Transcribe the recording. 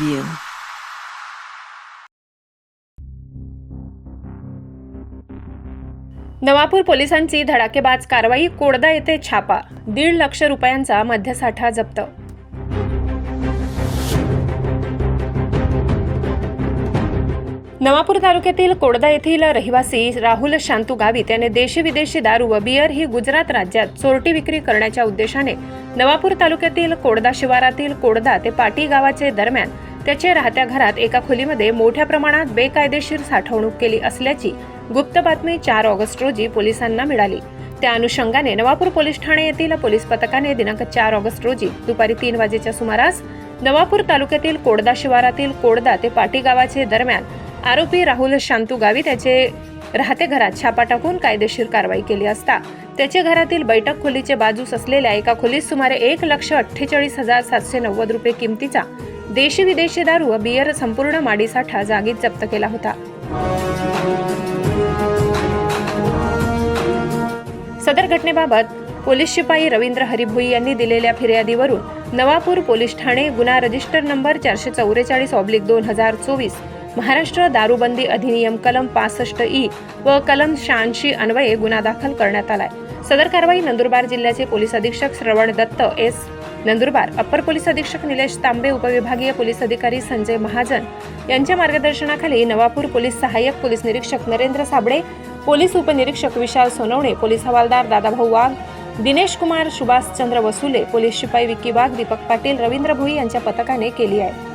you. Navapur पोलिसांची धडाकेबाज कारवाई कोडदा येथे छापा दीड लक्ष रुपयांचा मध्यसाठा जप्त नवापूर तालुक्यातील कोडदा येथील रहिवासी राहुल शांतू गावित याने देशी विदेशी दारू व बियर ही गुजरात राज्यात चोरटी विक्री करण्याच्या उद्देशाने नवापूर तालुक्यातील कोडदा शिवारातील कोडदा ते पाटी गावाचे दरम्यान त्याच्या राहत्या घरात एका खोलीमध्ये मोठ्या प्रमाणात बेकायदेशीर साठवणूक केली असल्याची गुप्त बातमी चार ऑगस्ट रोजी पोलिसांना मिळाली. त्या अनुषंगाने नवापूर पोलीस ठाणे येथील पोलीस पथकाने दिनांक चार ऑगस्ट रोजी दुपारी तीन वाजेच्या सुमारास नवापूर तालुक्यातील कोडदा शिवारातील कोडदा ते पाटी गावाचे दरम्यान आरोपी राहुल शांतू गावी त्याचे राहते घरात छापा टाकून कायदेशीर कारवाई केली असता त्याच्या घरातील बैठक खोलीचे बाजूस असलेल्या एका खोलीत सुमारे एक लक्ष अठ्ठेचाळीस हजार सातशे नव्वद रुपये किमतीचा देशी विदेशी दारू व बियर संपूर्ण माडीसाठा जागीच जप्त केला होता. सदर घटनेबाबत पोलीस शिपाई रवींद्र हरिभोई यांनी दिलेल्या फिर्यादीवरून नवापूर पोलीस ठाणे गुन्हा रजिस्टर नंबर चारशे चौवेचाळीस ऑब्लिक दोन हजार चोवीस महाराष्ट्र दारूबंदी अधिनियम कलम पासष्ट ई व कलम शहाऐंशी अन्वये गुन्हा दाखल करण्यात आलाय. सदर कारवाई नंदुरबार जिल्ह्याचे पोलीस अधीक्षक Shravan Dutt S. Nandurbar. Upper police अधीक्षक निलेश तांबे उपविभागीय पोलीस अधिकारी संजय महाजन यांच्या मार्गदर्शनाखाली नवापूर पोलीस सहाय्यक पोलीस निरीक्षक नरेंद्र साबळे पोलीस उपनिरीक्षक विशाल सोनवणे पोलीस हवालदार दादाभाऊ वाघ दिनेश कुमार सुभाषचंद्र वसुले पोलीस शिपाई विक्की वाघ दीपक पाटील रवींद्र भोई यांच्या पथकाने केली आहे.